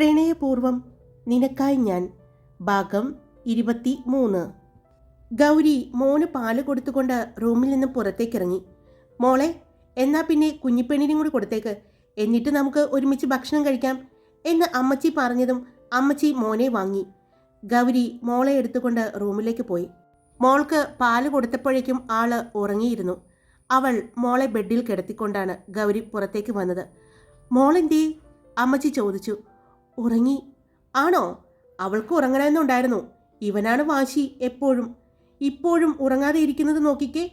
പ്രണയപൂർവം നിനക്കായി ഞാൻ ഭാഗം ഇരുപത്തി മൂന്ന് ഗൗരി മോന് പാൽ കൊടുത്തുകൊണ്ട് റൂമിൽ നിന്ന് പുറത്തേക്കിറങ്ങി. മോളെ എന്നാ പിന്നെ കുഞ്ഞിപ്പെണ്ണിനും കൂടി കൊടുത്തേക്ക്. എന്നിട്ട് നമുക്ക് ഒരുമിച്ച് ഭക്ഷണം കഴിക്കാം എന്ന് അമ്മച്ചി പറഞ്ഞതും അമ്മച്ചി മോനെ വാങ്ങി. ഗൗരി മോളെ എടുത്തുകൊണ്ട് റൂമിലേക്ക് പോയി. മോൾക്ക് പാൽ കൊടുത്തപ്പോഴേക്കും ആൾ ഉറങ്ങിയിരുന്നു. അവൾ മോളെ ബെഡിൽ കിടത്തിക്കൊണ്ടാണ് ഗൗരി പുറത്തേക്ക് വന്നത്. മോളെന്തേ? അമ്മച്ചി ചോദിച്ചു. ഉറങ്ങി. ആണോ? അവൾക്ക് ഉറങ്ങണമെന്നുണ്ടായിരുന്നു. ഇവനാണ് വാശി എപ്പോഴും. ഇപ്പോഴും ഉറങ്ങാതെ ഇരിക്കുന്നത് നോക്കിക്കേ.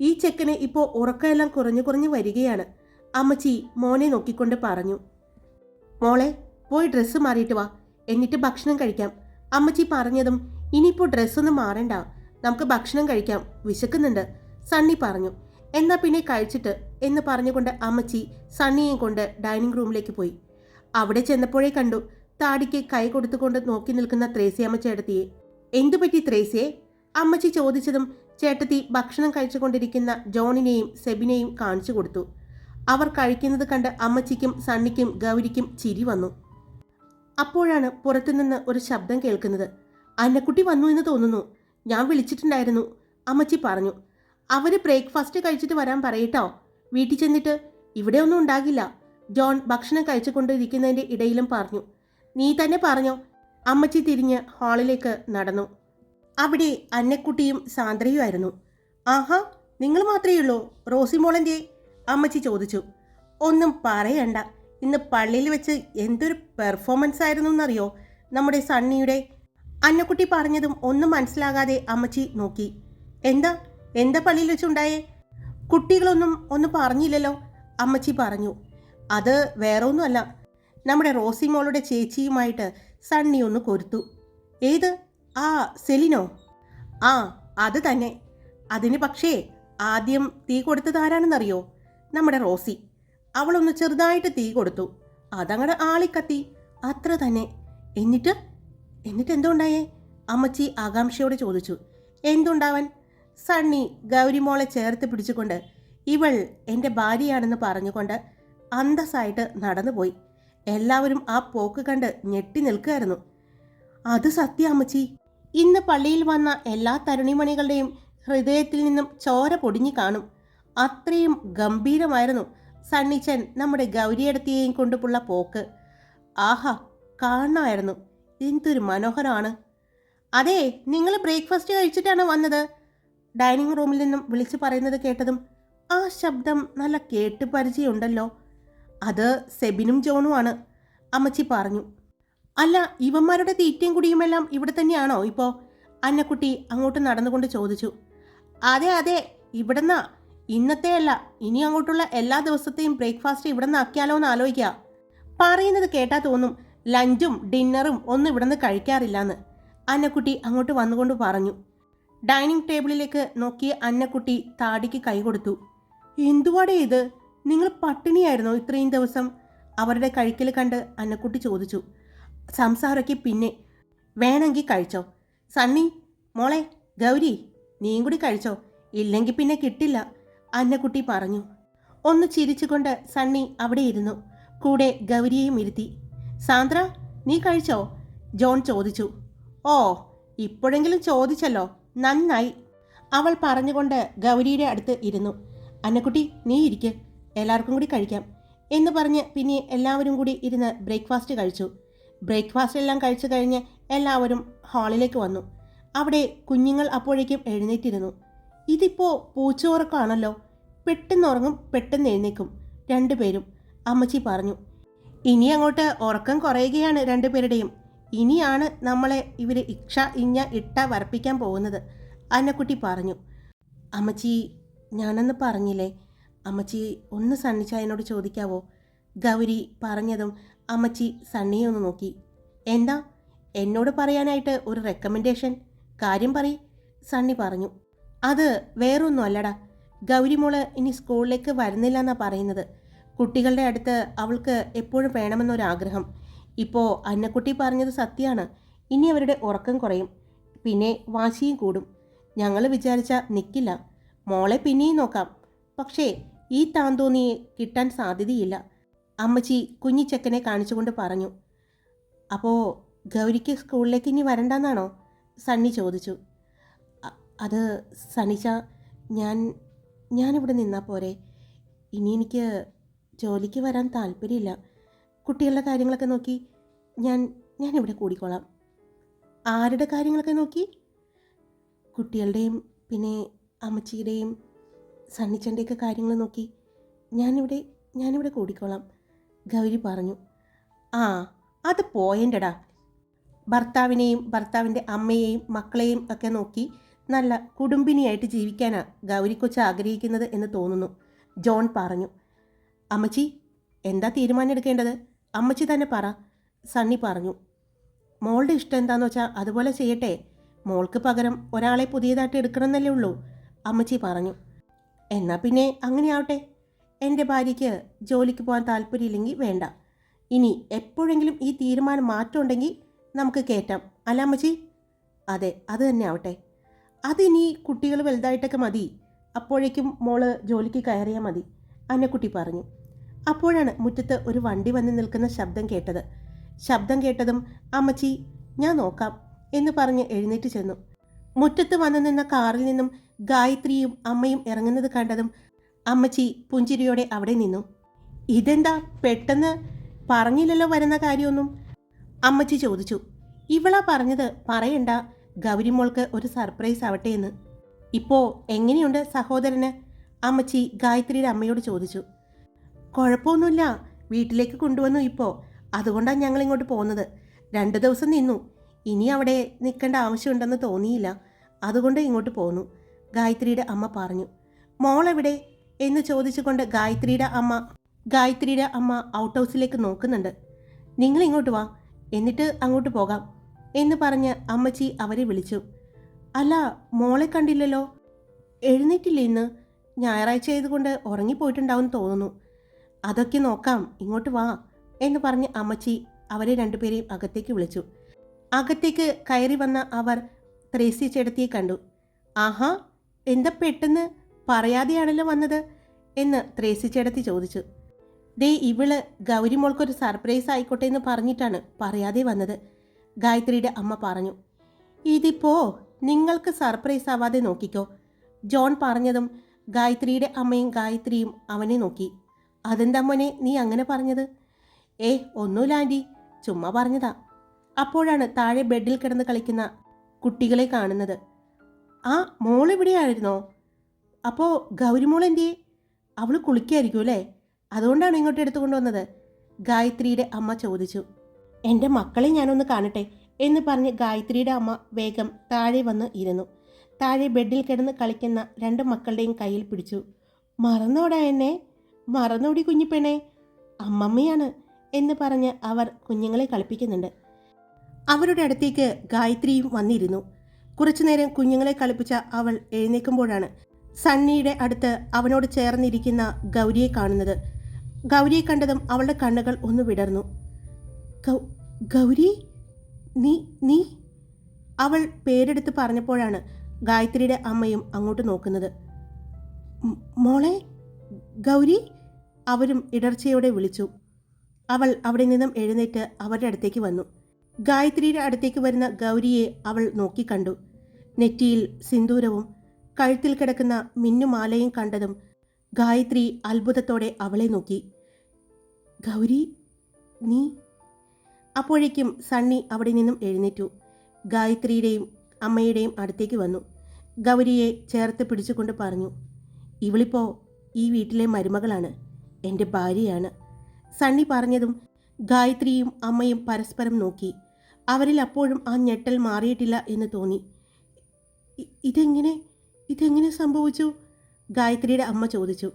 ഈ ചെക്കന് ഇപ്പോൾ ഉറക്കമെല്ലാം കുറഞ്ഞു കുറഞ്ഞു വരികയാണ്. അമ്മച്ചി മോനെ നോക്കിക്കൊണ്ട് പറഞ്ഞു. മോളെ പോയി ഡ്രസ്സ് മാറിയിട്ട് വാ. എന്നിട്ട് ഭക്ഷണം കഴിക്കാം. അമ്മച്ചി പറഞ്ഞതും ഇനിയിപ്പോൾ ഡ്രസ്സൊന്നും മാറണ്ട. നമുക്ക് ഭക്ഷണം കഴിക്കാം. വിശക്കുന്നുണ്ട്. സണ്ണി പറഞ്ഞു. എന്നാൽ പിന്നെ കഴിച്ചിട്ട് എന്ന് പറഞ്ഞുകൊണ്ട് അമ്മച്ചി സണ്ണിയെയും കൊണ്ട് ഡൈനിങ് റൂമിലേക്ക് പോയി. അവിടെ ചെന്നപ്പോഴേ കണ്ടു. താടിക്ക് കൈ കൊടുത്തുകൊണ്ട് നോക്കി നിൽക്കുന്ന ത്രേസ്യാമ്മ ചേട്ടത്തിയെ. എന്തു പറ്റി ത്രേസ്യയെ അമ്മച്ചി ചോദിച്ചതും ചേട്ടത്തി ഭക്ഷണം കഴിച്ചുകൊണ്ടിരിക്കുന്ന ജോണിനെയും സെബിനെയും കാണിച്ചു കൊടുത്തു. അവർ കഴിക്കുന്നത് കണ്ട് അമ്മച്ചിക്കും സണ്ണിക്കും ഗൗരിക്കും ചിരി വന്നു. അപ്പോഴാണ് പുറത്തുനിന്ന് ഒരു ശബ്ദം കേൾക്കുന്നത്. അന്നക്കുട്ടി വന്നു എന്ന് തോന്നുന്നു. ഞാൻ വിളിച്ചിട്ടുണ്ടായിരുന്നു അമ്മച്ചി പറഞ്ഞു. അവർ ബ്രേക്ക്ഫാസ്റ്റ് കഴിച്ചിട്ട് വരാൻ പറയട്ടോ. വീട്ടിൽ ചെന്നിട്ട് ഇവിടെ ഒന്നും ഉണ്ടാകില്ല. ജോൺ ഭക്ഷണം കഴിച്ചുകൊണ്ടിരിക്കുന്നതിന്റെ ഇടയിലും പറഞ്ഞു. നീ തന്നെ പറഞ്ഞോ. അമ്മച്ചി തിരിഞ്ഞ് ഹാളിലേക്ക് നടന്നു. അവിടെ അന്നക്കുട്ടിയും സാന്ദ്രയുമായിരുന്നു ആഹാ നിങ്ങൾ മാത്രമേ ഉള്ളൂ. റോസി മോളന്റെ അമ്മച്ചി ചോദിച്ചു. ഒന്നും പറയണ്ട. ഇന്ന് പള്ളിയിൽ വെച്ച് എന്തൊരു പെർഫോമൻസ് ആയിരുന്നു എന്നറിയോ? നമ്മുടെ സണ്ണിയുടെ. അന്നക്കുട്ടി പറഞ്ഞതും ഒന്നും മനസ്സിലാകാതെ അമ്മച്ചി നോക്കി. എന്താ? എന്താ പള്ളിയിൽ വെച്ചുണ്ടായേ? കുട്ടികളൊന്നും ഒന്നും പറഞ്ഞില്ലല്ലോ അമ്മച്ചി പറഞ്ഞു. അത് വേറെ ഒന്നുമല്ല നമ്മുടെ റോസി മോളുടെ ചേച്ചിയുമായിട്ട് സണ്ണി ഒന്ന് കൊരുത്തു ഏത്? ആ സെലിനോ? ആ അത് തന്നെ. അതിന് പക്ഷേ ആദ്യം തീ കൊടുത്തത് ആരാണെന്നറിയോ? നമ്മുടെ റോസി. അവളൊന്ന് ചെറുതായിട്ട് തീ കൊടുത്തു. അതങ്ങടെ ആളിക്കത്തി. അത്ര തന്നെ. എന്നിട്ട്? എന്നിട്ട് എന്തുണ്ടായേ? അമ്മച്ചി ആകാംക്ഷയോടെ ചോദിച്ചു. എന്തുണ്ടാവൻ? സണ്ണി ഗൗരിമോളെ ചേർത്ത് പിടിച്ചുകൊണ്ട് ഇവൾ എന്റെ ഭാര്യയാണെന്ന് പറഞ്ഞുകൊണ്ട് അന്തസ്സായിട്ട് നടന്നുപോയി. എല്ലാവരും ആ പോക്ക് കണ്ട് ഞെട്ടി നിൽക്കുകയായിരുന്നു. അത് സത്യ അമ്മച്ചി. ഇന്ന് പള്ളിയിൽ വന്ന എല്ലാ തരുണിമണികളുടെയും ഹൃദയത്തിൽ നിന്നും ചോര പൊടിഞ്ഞു കാണും. അത്രയും ഗംഭീരമായിരുന്നു സണ്ണിച്ചൻ നമ്മുടെ ഗൗരിയടത്തിയെയും കൊണ്ടുപുള്ള പോക്ക്. ആഹാ കാണണമായിരുന്നു. എന്തൊരു മനോഹരമാണ്. അതെ നിങ്ങൾ ബ്രേക്ക്ഫാസ്റ്റ് കഴിച്ചിട്ടാണ് വന്നത്. ഡൈനിങ് റൂമിൽ നിന്നും വിളിച്ചു പറയുന്നത് കേട്ടതും ആ ശബ്ദം നല്ല കേട്ട് പരിചയമുണ്ടല്ലോ. അത് സെബിനും ജോണുമാണ് അമ്മച്ചി പറഞ്ഞു. അല്ല ഇവന്മാരുടെ തീറ്റയും കുടിയുമെല്ലാം ഇവിടെ തന്നെയാണോ ഇപ്പോൾ അന്നക്കുട്ടി അങ്ങോട്ട് നടന്നുകൊണ്ട് ചോദിച്ചു. അതെ അതെ ഇവിടെന്നാ. ഇന്നത്തെ അല്ല ഇനി അങ്ങോട്ടുള്ള എല്ലാ ദിവസത്തെയും ബ്രേക്ക്ഫാസ്റ്റ് ഇവിടെ നിന്ന് ആക്കിയാലോ എന്ന് ആലോചിക്കുക പറയുന്നത് കേട്ടാ തോന്നും ലഞ്ചും ഡിന്നറും ഒന്നും ഇവിടുന്ന് കഴിക്കാറില്ലാന്ന്. അന്നക്കുട്ടി അങ്ങോട്ട് വന്നുകൊണ്ട് പറഞ്ഞു. ഡൈനിങ് ടേബിളിലേക്ക് നോക്കിയ അന്നക്കുട്ടി താടിക്ക് കൈ കൊടുത്തു. എന്തുവാടേ ഇത്? നിങ്ങൾ പട്ടിണിയായിരുന്നോ ഇത്രയും ദിവസം? അവരുടെ കഴിക്കൽ കണ്ട് അന്നക്കുട്ടി ചോദിച്ചു. സംസാരമൊക്കെ പിന്നെ വേണമെങ്കിൽ കഴിച്ചോ? സണ്ണി മോളെ ഗൗരി നീയും കൂടി കഴിച്ചോ? ഇല്ലെങ്കിൽ പിന്നെ കിട്ടില്ല അന്നക്കുട്ടി പറഞ്ഞു. ഒന്ന് ചിരിച്ചുകൊണ്ട് സണ്ണി അവിടെ ഇരുന്നു. കൂടെ ഗൗരിയെയും ഇരുത്തി. സാന്ദ്ര നീ കഴിച്ചോ? ജോൺ ചോദിച്ചു. ഓ ഇപ്പോഴെങ്കിലും ചോദിച്ചല്ലോ. നന്നായി. അവൾ പറഞ്ഞുകൊണ്ട് ഗൗരിയുടെ അടുത്ത് ഇരുന്നു. അന്നക്കുട്ടി നീ ഇരിക്ക്. എല്ലാവർക്കും കൂടി കഴിക്കാം എന്ന് പറഞ്ഞ് പിന്നെ എല്ലാവരും കൂടി ഇരുന്ന് ബ്രേക്ക്ഫാസ്റ്റ് കഴിച്ചു. ബ്രേക്ക്ഫാസ്റ്റ് എല്ലാം കഴിച്ചു കഴിഞ്ഞ് എല്ലാവരും ഹാളിലേക്ക് വന്നു. അവിടെ കുഞ്ഞുങ്ങൾ അപ്പോഴേക്കും എഴുന്നേറ്റിരുന്നു. ഇതിപ്പോൾ പൂച്ചോറക്കാണല്ലോ. പെട്ടെന്ന് ഉറങ്ങും പെട്ടെന്ന് എഴുന്നേക്കും. രണ്ടുപേരും അമ്മച്ചി പറഞ്ഞു ഇനി അങ്ങോട്ട് ഉറക്കം കുറയുകയാണ് രണ്ടുപേരുടെയും ഇനിയാണ് നമ്മളെ ഇവർ ഇക്ഷ ഇഞ്ഞ ഇട്ട വരപ്പിക്കാൻ പോകുന്നത്. അന്നക്കുട്ടി പറഞ്ഞു അമ്മച്ചി ഞാനന്ന് പറഞ്ഞില്ലേ? അമ്മച്ചി ഒന്ന് സണ്ണിച്ചായനോട് ചോദിക്കാവോ? ഗൗരി പറഞ്ഞതും അമ്മച്ചി സണ്ണിയെ ഒന്ന് നോക്കി. എന്താ? എന്നോട് പറയാനായിട്ട് ഒരു റെക്കമെൻഡേഷൻ കാര്യം പറയ് സണ്ണി പറഞ്ഞു. അത് വേറൊന്നും അല്ലടാ ഗൗരിമോൾ ഇനി സ്കൂളിലേക്ക് വരുന്നില്ല എന്നാ പറയുന്നത്. കുട്ടികളുടെ അടുത്ത് അവൾക്ക് എപ്പോഴും വേണമെന്നൊരാഗ്രഹം. ഇപ്പോൾ അന്നക്കുട്ടി പറഞ്ഞത് സത്യമാണ്. ഇനി അവരുടെ ഉറക്കം കുറയും. പിന്നെ വാശിയും കൂടും. ഞങ്ങൾ വിചാരിച്ച നിൽക്കില്ല മോളെ പിന്നെയും നോക്കാം. പക്ഷേ ഈ താന്തോന്നിയെ കിട്ടാൻ സാധ്യതയില്ല. അമ്മച്ചി കുഞ്ഞിച്ചക്കനെ കാണിച്ചുകൊണ്ട് പറഞ്ഞു. അപ്പോൾ ഗൗരിക്ക് സ്കൂളിലേക്ക് ഇനി വരണ്ടെന്നാണോ? സണ്ണി ചോദിച്ചു. "അ- അത് സണിച്ച ഞാൻ ഞാനിവിടെ നിന്നാൽ പോരെ. ഇനി എനിക്ക് ജോലിക്ക് വരാൻ താല്പര്യമില്ല. കുട്ടികളുടെ കാര്യങ്ങളൊക്കെ നോക്കി ഞാൻ ഞാനിവിടെ കൂടിക്കോളാം. ആരുടെ കാര്യങ്ങളൊക്കെ നോക്കി? കുട്ടികളുടെയും പിന്നെ അമ്മച്ചിയുടെയും സണ്ണിച്ചന്റെയൊക്കെ കാര്യങ്ങൾ നോക്കി ഞാനിവിടെ ഞാനിവിടെ കൂടിക്കോളാം. ഗൗരി പറഞ്ഞു. ആ അത് പോയന്റെടാ. ഭർത്താവിനെയും ഭർത്താവിന്റെ അമ്മയെയും മക്കളെയും ഒക്കെ നോക്കി നല്ല കുടുംബിനിയായിട്ട് ജീവിക്കാനാ ഗൗരി കൊച്ച് ആഗ്രഹിക്കുന്നത് എന്ന് തോന്നുന്നു. ജോൺ പറഞ്ഞു. അമ്മച്ചി എന്താ തീരുമാനം എടുക്കേണ്ടത്? അമ്മച്ചി തന്നെ പറ. സണ്ണി പറഞ്ഞു. മോളുടെ ഇഷ്ടം എന്താണെന്ന് വെച്ചാൽ അതുപോലെ ചെയ്യട്ടെ. മോൾക്ക് പകരം ഒരാളെ പുതിയതായിട്ട് എടുക്കണമെന്നല്ലേ ഉള്ളൂ. അമ്മച്ചി പറഞ്ഞു. എന്നാൽ പിന്നെ അങ്ങനെ ആവട്ടെ. എന്റെ ഭാര്യയ്ക്ക് ജോലിക്ക് പോകാൻ താല്പര്യമില്ലെങ്കിൽ വേണ്ട. ഇനി എപ്പോഴെങ്കിലും ഈ തീരുമാനം മാറ്റമുണ്ടെങ്കിൽ നമുക്ക് കയറ്റാം അല്ലാമ്മച്ചി അതെ അത് തന്നെ ആവട്ടെ. അതിനി കുട്ടികൾ വലുതായിട്ടൊക്കെ മതി. അപ്പോഴേക്കും മോൾ ജോലിക്ക് കയറിയാൽ മതി. അന്നക്കുട്ടി പറഞ്ഞു. അപ്പോഴാണ് മുറ്റത്ത് ഒരു വണ്ടി വന്ന് നിൽക്കുന്ന ശബ്ദം കേട്ടത്. ശബ്ദം കേട്ടതും അമ്മച്ചി ഞാൻ നോക്കാം എന്ന് പറഞ്ഞ് എഴുന്നേറ്റ് ചെന്നു. മുറ്റത്ത് വന്നു നിന്ന കാറിൽ നിന്നും ഗായത്രിയും അമ്മയും ഇറങ്ങുന്നത് കണ്ടതും അമ്മച്ചി പുഞ്ചിരിയോടെ അവിടെ നിന്നു. ഇതെന്താ? പെട്ടെന്ന് പറഞ്ഞില്ലല്ലോ വരുന്ന കാര്യമൊന്നും? അമ്മച്ചി ചോദിച്ചു. ഇവളാ പറഞ്ഞത് പറയണ്ട. ഗൗരിമോൾക്ക് ഒരു സർപ്രൈസ് ആവട്ടെ എന്ന്. ഇപ്പോൾ എങ്ങനെയുണ്ട് സഹോദരന്? അമ്മച്ചി ഗായത്രിയുടെ അമ്മയോട് ചോദിച്ചു. കുഴപ്പമൊന്നുമില്ല വീട്ടിലേക്ക് കൊണ്ടുവന്നു ഇപ്പോൾ അതുകൊണ്ടാണ് ഞങ്ങൾ ഇങ്ങോട്ട് പോകുന്നത് രണ്ട് ദിവസം നിന്നു. ഇനി അവിടെ നിൽക്കേണ്ട ആവശ്യമുണ്ടെന്ന് തോന്നിയില്ല. അതുകൊണ്ട് ഇങ്ങോട്ട് പോന്നു. ഗായത്രിയുടെ അമ്മ പറഞ്ഞു മോളെവിടെ? എന്ന് ചോദിച്ചുകൊണ്ട് ഗായത്രിയുടെ അമ്മ ഗായത്രിയുടെ അമ്മ ഔട്ട് ഹൗസിലേക്ക് നോക്കുന്നുണ്ട്. നിങ്ങൾ ഇങ്ങോട്ട് വാ എന്നിട്ട് അങ്ങോട്ട് പോകാം എന്ന് പറഞ്ഞ് അമ്മച്ചി അവരെ വിളിച്ചു. അല്ല മോളെ കണ്ടില്ലല്ലോ? എഴുന്നേറ്റില്ല ഇന്ന്? ഞായറാഴ്ച ആയതുകൊണ്ട് ഉറങ്ങിപ്പോയിട്ടുണ്ടാവും തോന്നുന്നു. അതൊക്കെ നോക്കാം ഇങ്ങോട്ട് വാ എന്ന് പറഞ്ഞ് അമ്മച്ചി അവരെ രണ്ടുപേരെയും അകത്തേക്ക് വിളിച്ചു. അകത്തേക്ക് കയറി വന്ന അവർ ത്രേസ്യ ചേട്ടത്തിയെ കണ്ടു. ആഹാ എന്താ പെട്ടെന്ന് പറയാതെയാണല്ലോ വന്നത് എന്ന് ത്രേസി ചേട്ടത്തി ചോദിച്ചു. ദേ ഇവൾ ഗൗരി മോൾക്കൊരു സർപ്രൈസ് ആയിക്കോട്ടെ എന്ന് പറഞ്ഞിട്ടാണ് പറയാതെ വന്നത്. ഗായത്രിയുടെ അമ്മ പറഞ്ഞു ഇതിപ്പോ നിങ്ങൾക്ക് സർപ്രൈസ് ആവാതെ നോക്കിക്കോ. ജോൺ പറഞ്ഞതും ഗായത്രിയുടെ അമ്മയും ഗായത്രിയും അവനെ നോക്കി. അതെന്താ മോനെ നീ അങ്ങനെ പറഞ്ഞത്? ഏ ഒന്നുമില്ല ആന്റി ചുമ്മാ പറഞ്ഞതാ. അപ്പോഴാണ് താഴെ ബെഡിൽ കിടന്ന് കളിക്കുന്ന കുട്ടികളെ കാണുന്നത്. ആ മോൾ എവിടെയായിരുന്നോ? അപ്പോൾ എന്റെ അവൾ കുളിക്കായിരിക്കും അല്ലേ? അതുകൊണ്ടാണ് ഇങ്ങോട്ട് എടുത്തുകൊണ്ട് വന്നത്? ഗായത്രിയുടെ അമ്മ ചോദിച്ചു. എന്റെ മക്കളെ ഞാനൊന്ന് കാണട്ടെ എന്ന് പറഞ്ഞ് ഗായത്രിയുടെ അമ്മ വേഗം താഴെ വന്ന് ഇരുന്നു. താഴെ ബെഡിൽ കിടന്ന് കളിക്കുന്ന രണ്ട് മക്കളുടെയും കയ്യിൽ പിടിച്ചു. മറന്നോടാ എന്നെ? മറന്നോടി കുഞ്ഞിപ്പെണ്ണെ? അമ്മമ്മയാണ് എന്ന് പറഞ്ഞ് അവർ കുഞ്ഞുങ്ങളെ കളിപ്പിക്കുന്നുണ്ട്. അവരുടെ അടുത്തേക്ക് ഗായത്രിയും വന്നിരുന്നു. കുറച്ചുനേരം കുഞ്ഞുങ്ങളെ കളിപ്പിച്ച അവൾ എഴുന്നേൽക്കുമ്പോഴാണ് സണ്ണിയുടെ അടുത്ത് അവനോട് ചേർന്നിരിക്കുന്ന ഗൗരിയെ കാണുന്നത്. ഗൗരിയെ കണ്ടതും അവളുടെ കണ്ണുകൾ ഒന്ന് വിടർന്നു. ഗൗരി? നീ നീ? അവൾ പേരെടുത്ത് പറഞ്ഞപ്പോഴാണ് ഗായത്രിയുടെ അമ്മയും അങ്ങോട്ട് നോക്കുന്നത്. "മ്- മോളെ ഗൗരി? അവരും ഇടർച്ചയോടെ വിളിച്ചു. അവൾ അവിടെ നിന്നും എഴുന്നേറ്റ് അവരുടെ അടുത്തേക്ക് വന്നു. ഗായത്രിയുടെ അടുത്തേക്ക് വരുന്ന ഗൗരിയെ അവൾ നോക്കിക്കണ്ടു നെറ്റിയിൽ സിന്ദൂരവും കഴുത്തിൽ കിടക്കുന്ന മിന്നുമാലയും കണ്ടതും ഗായത്രി അത്ഭുതത്തോടെ അവളെ നോക്കി. ഗൗരി നീ? അപ്പോഴേക്കും സണ്ണി അവിടെ നിന്നും എഴുന്നേറ്റു. ഗായത്രിയുടെയും അമ്മയുടെയും അടുത്തേക്ക് വന്നു. ഗൗരിയെ ചേർത്ത് പിടിച്ചുകൊണ്ട് പറഞ്ഞു ഇവളിപ്പോ ഈ വീട്ടിലെ മരുമകളാണ്. എന്റെ ഭാര്യയാണ്. സണ്ണി പറഞ്ഞതും ഗായത്രിയും അമ്മയും പരസ്പരം നോക്കി. അവരിൽ അപ്പോഴും ആ ഞെട്ടൽ മാറിയിട്ടില്ല എന്ന് തോന്നി. "ഇ- ഇതെങ്ങനെ ഇതെങ്ങനെ സംഭവിച്ചു? ഗായത്രിയുടെ അമ്മ ചോദിച്ചു.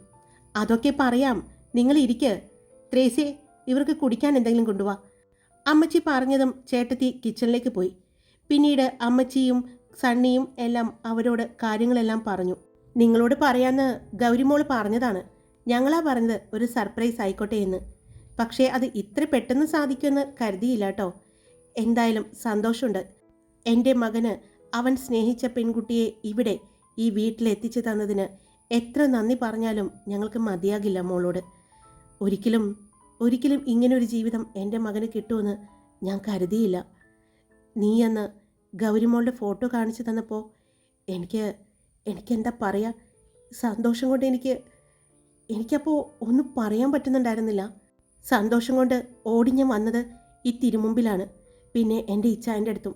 അതൊക്കെ പറയാം. നിങ്ങൾ ഇരിക്ക്. ത്രേസ്യെ ഇവർക്ക് കുടിക്കാൻ എന്തെങ്കിലും കൊണ്ടുവാ. അമ്മച്ചി പറഞ്ഞതും ചേട്ടത്തി കിച്ചണിലേക്ക് പോയി. പിന്നീട് അമ്മച്ചിയും സണ്ണിയും എല്ലാം അവരോട് കാര്യങ്ങളെല്ലാം പറഞ്ഞു. നിങ്ങളോട് പറയാന്ന് ഗൗരിമോൾ പറഞ്ഞതാണ്. ഞങ്ങളാ പറഞ്ഞത് ഒരു സർപ്രൈസ് ആയിക്കോട്ടെ എന്ന്. പക്ഷേ അത് ഇത്ര പെട്ടെന്ന് സാധിക്കുമെന്ന് കരുതിയില്ല കേട്ടോ എന്തായാലും സന്തോഷമുണ്ട്. എന്റെ മകന് അവൻ സ്നേഹിച്ച പെൺകുട്ടിയെ ഇവിടെ ഈ വീട്ടിലെത്തിച്ചു തന്നതിന് എത്ര നന്ദി പറഞ്ഞാലും ഞങ്ങൾക്ക് മതിയാകില്ല മോളോട്. ഒരിക്കലും ഒരിക്കലും ഇങ്ങനൊരു ജീവിതം എന്റെ മകന് കിട്ടുമെന്ന് ഞാൻ കരുതിയില്ല. നീ അന്ന് ഗൗരിമോളുടെ ഫോട്ടോ കാണിച്ചു തന്നപ്പോൾ എനിക്ക് എനിക്കെന്താ പറയുക സന്തോഷം കൊണ്ട് എനിക്ക് എനിക്കപ്പോൾ ഒന്നും പറയാൻ പറ്റുന്നുണ്ടായിരുന്നില്ല. സന്തോഷം കൊണ്ട് ഓടി ഞാൻ വന്നത് ഈ തിരുമുമ്പിലാണ്. പിന്നെ എന്റെ ഇച്ചായന്റെ അടുത്തും.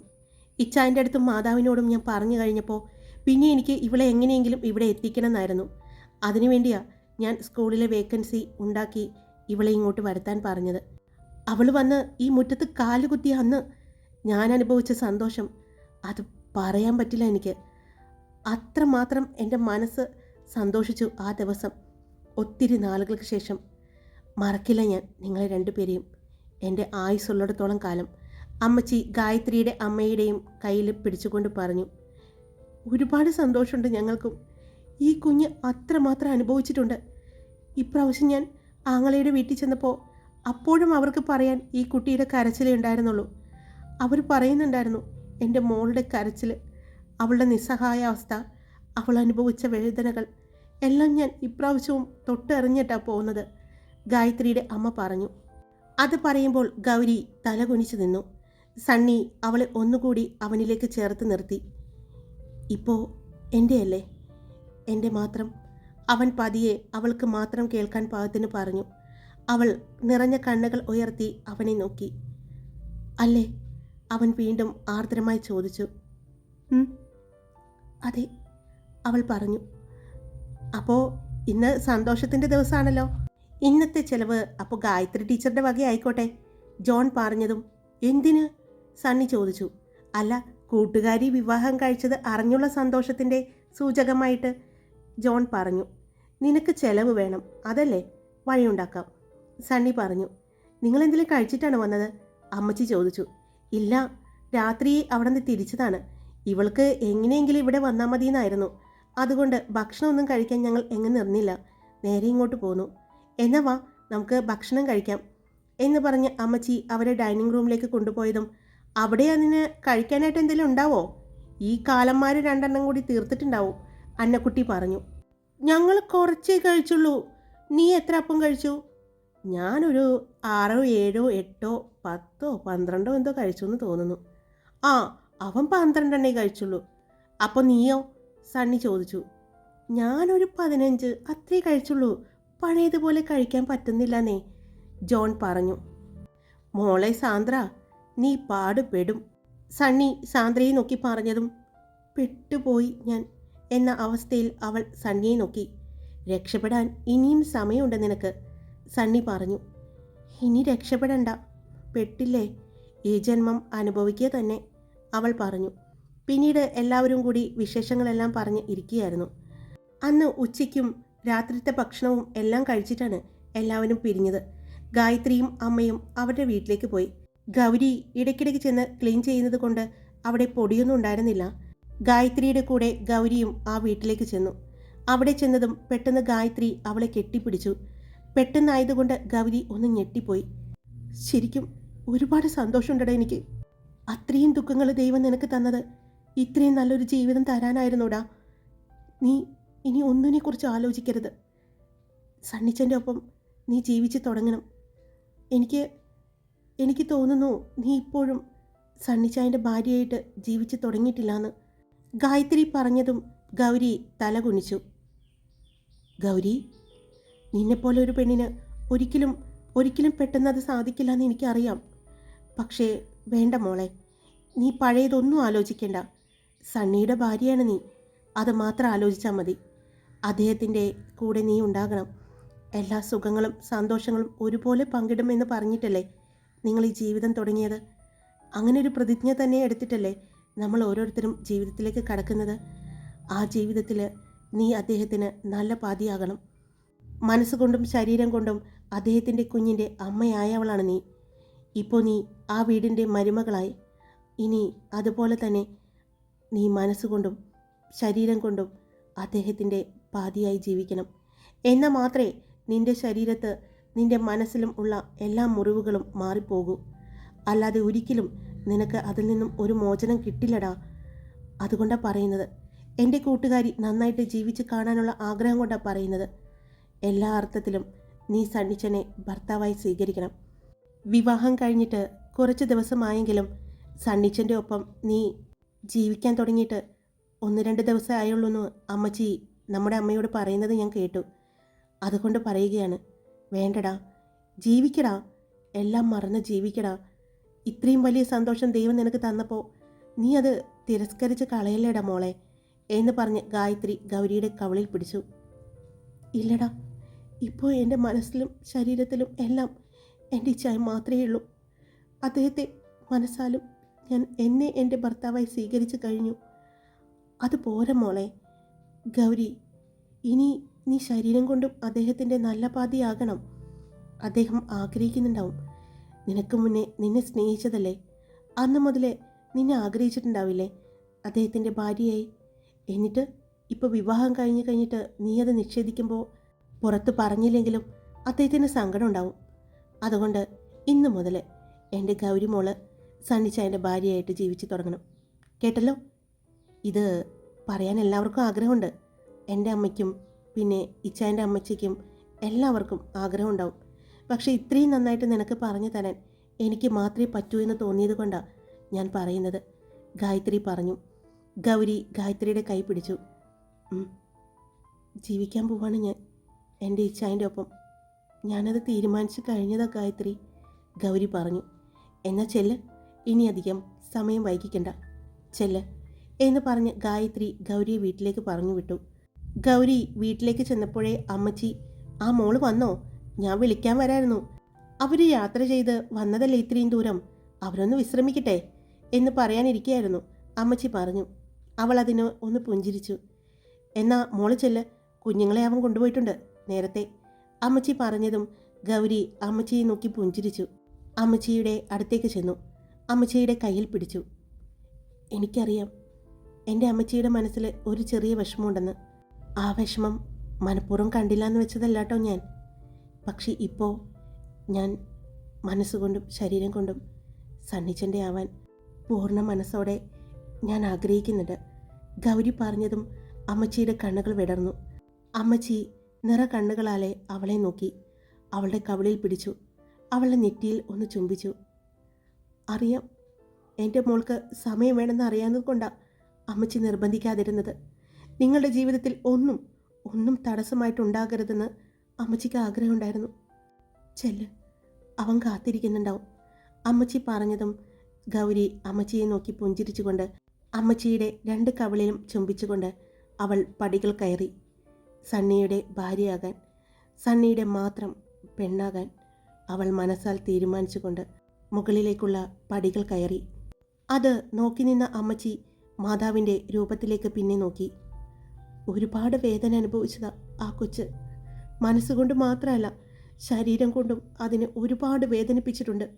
ഇച്ചായന്റെ അടുത്തും മാതാവിനോടും ഞാൻ പറഞ്ഞു കഴിഞ്ഞപ്പോൾ പിന്നെ എനിക്ക് ഇവളെ എങ്ങനെയെങ്കിലും ഇവിടെ എത്തിക്കണം എന്നായിരുന്നു അതിനുവേണ്ടിയാ ഞാൻ സ്കൂളിലെ വേക്കൻസി ഉണ്ടാക്കി ഇവളെ ഇങ്ങോട്ട് വരുത്താൻ പറഞ്ഞത്. അവൾ വന്ന് ഈ മുറ്റത്ത് കാലുകുത്തിയ അന്ന് ഞാൻ അനുഭവിച്ച സന്തോഷം. അത് പറയാൻ പറ്റില്ല എനിക്ക്. അത്രമാത്രം എന്റെ മനസ്സ് സന്തോഷിച്ചു ആ ദിവസം. ഒത്തിരി നാളുകൾക്ക് ശേഷം. മറക്കില്ല ഞാൻ നിങ്ങളെ രണ്ടുപേരെയും. എന്റെ ആയുസ്സുള്ളിടത്തോളം കാലം അമ്മച്ചി ഗായത്രിയുടെ അമ്മയുടെയും കയ്യിൽ പിടിച്ചുകൊണ്ട് പറഞ്ഞു ഒരുപാട് സന്തോഷമുണ്ട് ഞങ്ങൾക്കും. ഈ കുഞ്ഞ് അത്രമാത്രം അനുഭവിച്ചിട്ടുണ്ട്. ഇപ്രാവശ്യം ഞാൻ ആങ്ങളയുടെ വീട്ടിൽ ചെന്നപ്പോൾ അപ്പോഴും അവർക്ക് പറയാൻ ഈ കുട്ടിയുടെ കരച്ചിലേ ഉണ്ടായിരുന്നുള്ളൂ. അവർ പറയുന്നുണ്ടായിരുന്നു എന്റെ മോളുടെ കരച്ചിൽ അവളുടെ നിസ്സഹായ അവസ്ഥ അവൾ അനുഭവിച്ച വേദനകൾ എല്ലാം ഞാൻ ഇപ്രാവശ്യവും തൊട്ടറിഞ്ഞിട്ടാ പോകുന്നത് ഗായത്രിയുടെ അമ്മ പറഞ്ഞു. അത് പറയുമ്പോൾ ഗൗരി തലകുനിച്ചു നിന്നു. സണ്ണി അവളെ ഒന്നുകൂടി അവനിലേക്ക് ചേർത്ത് നിർത്തി. ഇപ്പോൾ എന്റെയല്ലേ എന്റെ മാത്രം. അവൻ പതിയെ അവൾക്ക് മാത്രം കേൾക്കാൻ പാകത്തിന് പറഞ്ഞു. അവൾ നിറഞ്ഞ കണ്ണുകൾ ഉയർത്തി അവനെ നോക്കി. അല്ലേ? അവൻ വീണ്ടും ആർദ്രമായി ചോദിച്ചു. "ഉം, അതെ അവൾ പറഞ്ഞു. അപ്പോൾ ഇന്ന് സന്തോഷത്തിന്റെ ദിവസമാണല്ലോ ഇന്നത്തെ ചിലവ് അപ്പോൾ ഗായത്രി ടീച്ചറുടെ വക ആയിക്കോട്ടെ ജോൺ പറഞ്ഞതും. എന്തിന്? സണ്ണി ചോദിച്ചു. അല്ല കൂട്ടുകാരി വിവാഹം കഴിച്ചത് അറിഞ്ഞുള്ള സന്തോഷത്തിന്റെ സൂചകമായിട്ട് ജോൺ പറഞ്ഞു. നിനക്ക് ചെലവ് വേണം അതല്ലേ? വഴിയുണ്ടാക്കാം. സണ്ണി പറഞ്ഞു. നിങ്ങൾ എന്തെങ്കിലും കഴിച്ചിട്ടാണ് വന്നത്? അമ്മച്ചി ചോദിച്ചു. ഇല്ല രാത്രി അവിടെ നിന്ന് തിരിച്ചതാണ്. ഇവൾക്ക് എങ്ങനെയെങ്കിലും ഇവിടെ വന്നാൽ മതിയെന്നായിരുന്നു. അതുകൊണ്ട് ഭക്ഷണമൊന്നും കഴിക്കാൻ ഞങ്ങൾ എങ്ങനെ നിർന്നില്ല നേരെ ഇങ്ങോട്ട് പോന്നു. എന്നാ വാ നമുക്ക് ഭക്ഷണം കഴിക്കാം എന്ന് പറഞ്ഞ് അമ്മച്ചി അവരെ ഡൈനിങ് റൂമിലേക്ക് കൊണ്ടുപോയതും അവിടെ അതിന് കഴിക്കാനായിട്ട് എന്തെങ്കിലും ഉണ്ടാവോ? ഈ കാലന്മാർ രണ്ടെണ്ണം കൂടി തീർത്തിട്ടുണ്ടാവും അന്നക്കുട്ടി പറഞ്ഞു. ഞങ്ങൾ കുറച്ചേ കഴിച്ചുള്ളൂ. നീ എത്ര അപ്പം കഴിച്ചു? ഞാനൊരു ആറോ ഏഴോ എട്ടോ പത്തോ പന്ത്രണ്ടോ എന്തോ കഴിച്ചു എന്ന് തോന്നുന്നു. ആ അവൻ പന്ത്രണ്ടെണ്ണേ കഴിച്ചുള്ളൂ. അപ്പോൾ നീയോ? സണ്ണി ചോദിച്ചു. ഞാനൊരു പതിനഞ്ച് അത്രേ കഴിച്ചുള്ളൂ. പഴയതുപോലെ കഴിക്കാൻ പറ്റുന്നില്ലെന്നേ ജോൺ പറഞ്ഞു. മോളെ സാന്ദ്ര നീ പാടുപെടും. സണ്ണി സാന്ദ്രയെ നോക്കി പറഞ്ഞതും പെട്ടുപോയി ഞാൻ എന്ന അവസ്ഥയിൽ അവൾ സണ്ണിയെ നോക്കി. രക്ഷപ്പെടാൻ ഇനിയും സമയമുണ്ട് നിനക്ക് സണ്ണി പറഞ്ഞു. ഇനി രക്ഷപ്പെടണ്ട. പെട്ടില്ലേ? ഈ ജന്മം അനുഭവിക്കുക തന്നെ അവൾ പറഞ്ഞു. പിന്നീട് എല്ലാവരും കൂടി വിശേഷങ്ങളെല്ലാം പറഞ്ഞ് ഇരിക്കുകയായിരുന്നു. അന്ന് ഉച്ചയ്ക്കും രാത്രിത്തെ ഭക്ഷണവും എല്ലാം കഴിച്ചിട്ടാണ് എല്ലാവരും പിരിഞ്ഞത്. ഗായത്രിയും അമ്മയും അവരുടെ വീട്ടിലേക്ക് പോയി. ഗൗരി ഇടയ്ക്കിടയ്ക്ക് ചെന്ന് ക്ലീൻ ചെയ്യുന്നത് കൊണ്ട് അവിടെ പൊടിയൊന്നും ഉണ്ടായിരുന്നില്ല. ഗായത്രിയുടെ കൂടെ ഗൗരിയും ആ വീട്ടിലേക്ക് ചെന്നു. അവിടെ ചെന്നതും പെട്ടെന്ന് ഗായത്രി അവളെ കെട്ടിപ്പിടിച്ചു. പെട്ടെന്നായതുകൊണ്ട് ഗൗരി ഒന്ന് ഞെട്ടിപ്പോയി. ശരിക്കും ഒരുപാട് സന്തോഷമുണ്ടടാ എനിക്ക്. അത്രയും ദുഃഖങ്ങൾ ദൈവം നിനക്ക് തന്നത്. ഇത്രയും നല്ലൊരു ജീവിതം തരാനായിരുന്നുടാ. നീ ഇനി ഒന്നിനെക്കുറിച്ച് ആലോചിക്കരുത്. സണ്ണിച്ചന്റെ ഒപ്പം നീ ജീവിച്ച് തുടങ്ങണം. എനിക്ക് എനിക്ക് തോന്നുന്നു നീ ഇപ്പോഴും സണ്ണിച്ചായന്റെ ഭാര്യയായിട്ട് ജീവിച്ചു തുടങ്ങിയിട്ടില്ലാന്ന് ഗായത്രി പറഞ്ഞതും ഗൗരി തല കുനിച്ചു. ഗൗരി നിന്നെപ്പോലെ ഒരു പെണ്ണിന് ഒരിക്കലും ഒരിക്കലും പെട്ടെന്ന് അത് സാധിക്കില്ല എന്ന് എനിക്കറിയാം. പക്ഷേ വേണ്ട മോളെ നീ പഴയതൊന്നും ആലോചിക്കേണ്ട. സണ്ണിയുടെ ഭാര്യയാണ് നീ. അത് മാത്രം ആലോചിച്ചാൽ മതി. അദ്ദേഹത്തിന്റെ കൂടെ നീ ഉണ്ടാകണം. എല്ലാ സുഖങ്ങളും സന്തോഷങ്ങളും ഒരുപോലെ പങ്കിടുമെന്ന് പറഞ്ഞിട്ടല്ലേ നിങ്ങൾ ഈ ജീവിതം തുടങ്ങിയത്? അങ്ങനെ ഒരു പ്രതിജ്ഞ തന്നെ എടുത്തിട്ടല്ലേ നമ്മൾ ഓരോരുത്തരും ജീവിതത്തിലേക്ക് കടക്കുന്നത്? ആ ജീവിതത്തിൽ നീ അദ്ദേഹത്തിന് നല്ല പാതിയാകണം. മനസ്സുകൊണ്ടും ശരീരം കൊണ്ടും അദ്ദേഹത്തിന്റെ കുഞ്ഞിന്റെ അമ്മയായവളാണ് നീ. ഇപ്പോൾ നീ ആ വീടിന്റെ മരുമകളായി. ഇനി അതുപോലെ തന്നെ നീ മനസ്സുകൊണ്ടും ശരീരം കൊണ്ടും അദ്ദേഹത്തിന്റെ പാതിയായി ജീവിക്കണം. എന്നാൽ മാത്രമേ നിന്റെ ശരീരത്ത് നിന്റെ മനസ്സിലും ഉള്ള എല്ലാ മുറിവുകളും മാറിപ്പോകൂ. അല്ലാതെ ഒരിക്കലും നിനക്ക് അതിൽ നിന്നും ഒരു മോചനം കിട്ടില്ലടാ അതുകൊണ്ടാണ് പറയുന്നത്. എന്റെ കൂട്ടുകാരി നന്നായിട്ട് ജീവിച്ച് കാണാനുള്ള ആഗ്രഹം കൊണ്ടാണ് പറയുന്നത്. എല്ലാ അർത്ഥത്തിലും നീ സണ്ണിച്ചനെ ഭർത്താവായി സ്വീകരിക്കണം. വിവാഹം കഴിഞ്ഞിട്ട് കുറച്ച് ദിവസമായെങ്കിലും സണ്ണിച്ചന്റെ ഒപ്പം നീ ജീവിക്കാൻ തുടങ്ങിയിട്ട് ഒന്ന് രണ്ട് ദിവസമേ ആയുള്ളൂ എന്ന് അമ്മച്ചി നമ്മുടെ അമ്മയോട് പറയുന്നത് ഞാൻ കേട്ടു. അതുകൊണ്ട് പറയുകയാണ്. വേണ്ടടാ. ജീവിക്കടാ. എല്ലാം മറന്ന് ജീവിക്കടാ. ഇത്രയും വലിയ സന്തോഷം ദൈവം നിനക്ക് തന്നപ്പോൾ നീ അത് തിരസ്കരിച്ച് കളയല്ലേടാ മോളെ എന്ന് പറഞ്ഞ് ഗായത്രി ഗൗരിയുടെ കവളിൽ പിടിച്ചു. ഇല്ലടാ. ഇപ്പോൾ എന്റെ മനസ്സിലും ശരീരത്തിലും എല്ലാം എന്റെ ഇച്ഛായ മാത്രമേ ഉള്ളൂ. അദ്ദേഹത്തെ മനസ്സാലും ഞാൻ എന്നെ എന്റെ ഭർത്താവായി സ്വീകരിച്ചു കഴിഞ്ഞു. അത് പോരെ മോളെ. ഗൗരി ഇനി നീ ശരീരം കൊണ്ടും അദ്ദേഹത്തിന്റെ നല്ല പാതിയാകണം. അദ്ദേഹം ആഗ്രഹിക്കുന്നുണ്ടാവും. നിനക്ക് മുന്നേ നിന്നെ സ്നേഹിച്ചതല്ലേ? അന്ന് മുതലേ നിന്നെ ആഗ്രഹിച്ചിട്ടുണ്ടാവില്ലേ? അദ്ദേഹത്തിന്റെ ഭാര്യയായി. എന്നിട്ട് ഇപ്പോൾ വിവാഹം കഴിഞ്ഞ് കഴിഞ്ഞിട്ട് നീ അത് നിഷേധിക്കുമ്പോൾ പുറത്ത് പറഞ്ഞില്ലെങ്കിലും അദ്ദേഹത്തിന് സങ്കടം ഉണ്ടാവും. അതുകൊണ്ട് ഇന്ന് മുതൽ എന്റെ ഗൗരി മോൾ സണ്ണിച്ചായന്റെ ഭാര്യയായിട്ട് ജീവിച്ചു തുടങ്ങണം. കേട്ടല്ലോ? ഇത് പറയാൻ എല്ലാവർക്കും ആഗ്രഹമുണ്ട്. എന്റെ അമ്മയ്ക്കും പിന്നെ ഇച്ചായന്റെ അമ്മച്ചിക്കും എല്ലാവർക്കും ആഗ്രഹമുണ്ടാവും. പക്ഷേ ഇത്രയും നന്നായിട്ട് നിനക്ക് പറഞ്ഞു തരാൻ എനിക്ക് മാത്രമേ പറ്റൂ എന്ന് തോന്നിയത് കൊണ്ടാണ് ഞാൻ പറയുന്നത്. ഗായത്രി പറഞ്ഞു. ഗൗരി ഗായത്രിയുടെ കൈ പിടിച്ചു. ജീവിക്കാൻ പോവാണ് ഞാൻ. എന്റെ ഇച്ചായന്റെ ഒപ്പം. ഞാനത് തീരുമാനിച്ചു കഴിഞ്ഞതാ ഗായത്രി. ഗൗരി പറഞ്ഞു. എന്നാൽ ചെല്ല്. ഇനി അധികം സമയം വൈകിക്കണ്ട. ചെല്ല്. എന്ന് പറഞ്ഞ് ഗായത്രി ഗൗരിയെ വീട്ടിലേക്ക് പറഞ്ഞു വിട്ടു. ഗൗരി വീട്ടിലേക്ക് ചെന്നപ്പോഴേ അമ്മച്ചി ആ മോൾ വന്നോ? ഞാൻ വിളിക്കാൻ വരായിരുന്നു. അവർ യാത്ര ചെയ്ത് വന്നതല്ലേ ഇത്രയും ദൂരം? അവരൊന്ന് വിശ്രമിക്കട്ടെ എന്ന് പറയാനിരിക്കുകയായിരുന്നു അമ്മച്ചി പറഞ്ഞു. അവൾ അതിന് ഒന്ന് പുഞ്ചിരിച്ചു. എന്നാ മോൾ ചെല്ല്. കുഞ്ഞുങ്ങളെ അവൻ കൊണ്ടുപോയിട്ടുണ്ട്. നേരത്തെ. അമ്മച്ചി പറഞ്ഞതും ഗൗരി അമ്മച്ചിയെ നോക്കി പുഞ്ചിരിച്ചു. അമ്മച്ചിയുടെ അടുത്തേക്ക് ചെന്നു. അമ്മച്ചിയുടെ കയ്യിൽ പിടിച്ചു. എനിക്കറിയാം. എന്റെ അമ്മച്ചിയുടെ മനസ്സിൽ ഒരു ചെറിയ വിഷമമുണ്ടെന്ന്. ആ വിഷമം മനഃപൂർവം കണ്ടില്ല എന്ന് വെച്ചതല്ല കേട്ടോ ഞാൻ. പക്ഷേ ഇപ്പോൾ ഞാൻ മനസ്സുകൊണ്ടും ശരീരം കൊണ്ടും സണ്ണിച്ചന്റെ ആവാൻ പൂർണ മനസ്സോടെ ഞാൻ ആഗ്രഹിക്കുന്നുണ്ട്. ഗൗരി പറഞ്ഞതും അമ്മച്ചിയുടെ കണ്ണുകൾ വിടർന്നു. അമ്മച്ചി നിറ കണ്ണുകളാലെ അവളെ നോക്കി. അവളുടെ കവിളിൽ പിടിച്ചു. അവളുടെ നെറ്റിയിൽ ഒന്ന് ചുംബിച്ചു. അറിയാം എന്റെ മോൾക്ക് സമയം വേണമെന്ന് അറിയാവുന്നത് കൊണ്ടാണ് അമ്മച്ചി നിർബന്ധിക്കാതിരുന്നത്. നിങ്ങളുടെ ജീവിതത്തിൽ ഒന്നും ഒന്നും തടസ്സമായിട്ടുണ്ടാകരുതെന്ന് അമ്മച്ചിക്ക് ആഗ്രഹമുണ്ടായിരുന്നു. ചെല്ല് അവൻ കാത്തിരിക്കുന്നുണ്ടാവും. അമ്മച്ചി പറഞ്ഞതും ഗൗരി അമ്മച്ചിയെ നോക്കി പുഞ്ചിരിച്ചുകൊണ്ട് അമ്മച്ചിയുടെ രണ്ട് കവിളിലും ചുംബിച്ചുകൊണ്ട് അവൾ പടികൾ കയറി. സണ്ണിയുടെ ഭാര്യയാകാൻ സണ്ണിയുടെ മാത്രം പെണ്ണാകാൻ അവൾ മനസ്സാൽ തീരുമാനിച്ചുകൊണ്ട് മുകളിലേക്കുള്ള പടികൾ കയറി. അത് നോക്കി നിന്ന അമ്മച്ചി മാതാവിന്റെ രൂപത്തിലേക്ക് പിന്നെ നോക്കി. ഒരുപാട് വേദന അനുഭവിച്ചതാ ആ കൊച്ച്. മനസ്സുകൊണ്ട് മാത്രമല്ല ശരീരം കൊണ്ടും അതിനെ ഒരുപാട് വേദനിപ്പിച്ചിട്ടുണ്ട്.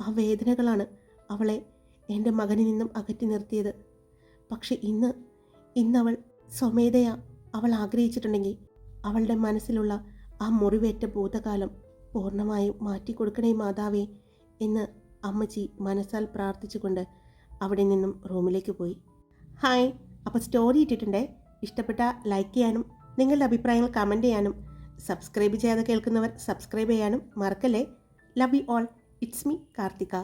ആ വേദനകളാണ് അവളെ എന്റെ മകനിൽ നിന്നും അകറ്റി നിർത്തിയത്. പക്ഷെ ഇന്ന് ഇന്നവൾ സ്വമേധയാ അവൾ ആഗ്രഹിച്ചിട്ടുണ്ടെങ്കിൽ അവളുടെ മനസ്സിലുള്ള ആ മുറിവേറ്റ ഭൂതകാലം പൂർണമായും മാറ്റിക്കൊടുക്കണേ മാതാവേ എന്ന് അമ്മച്ചി മനസ്സാൽ പ്രാർത്ഥിച്ചുകൊണ്ട് അവിടെ നിന്നും റൂമിലേക്ക് പോയി. ഹായ് അപ്പോൾ സ്റ്റോറി ഇട്ടിട്ടുണ്ടേ? ഇഷ്ടപ്പെട്ട ലൈക്ക് ചെയ്യാനും നിങ്ങളുടെ അഭിപ്രായങ്ങൾ കമന്റ് ചെയ്യാനും സബ്സ്ക്രൈബ് ചെയ്യാതെ കേൾക്കുന്നവർ സബ്സ്ക്രൈബ് ചെയ്യാനും മറക്കല്ലേ? Love you all it's me Karthika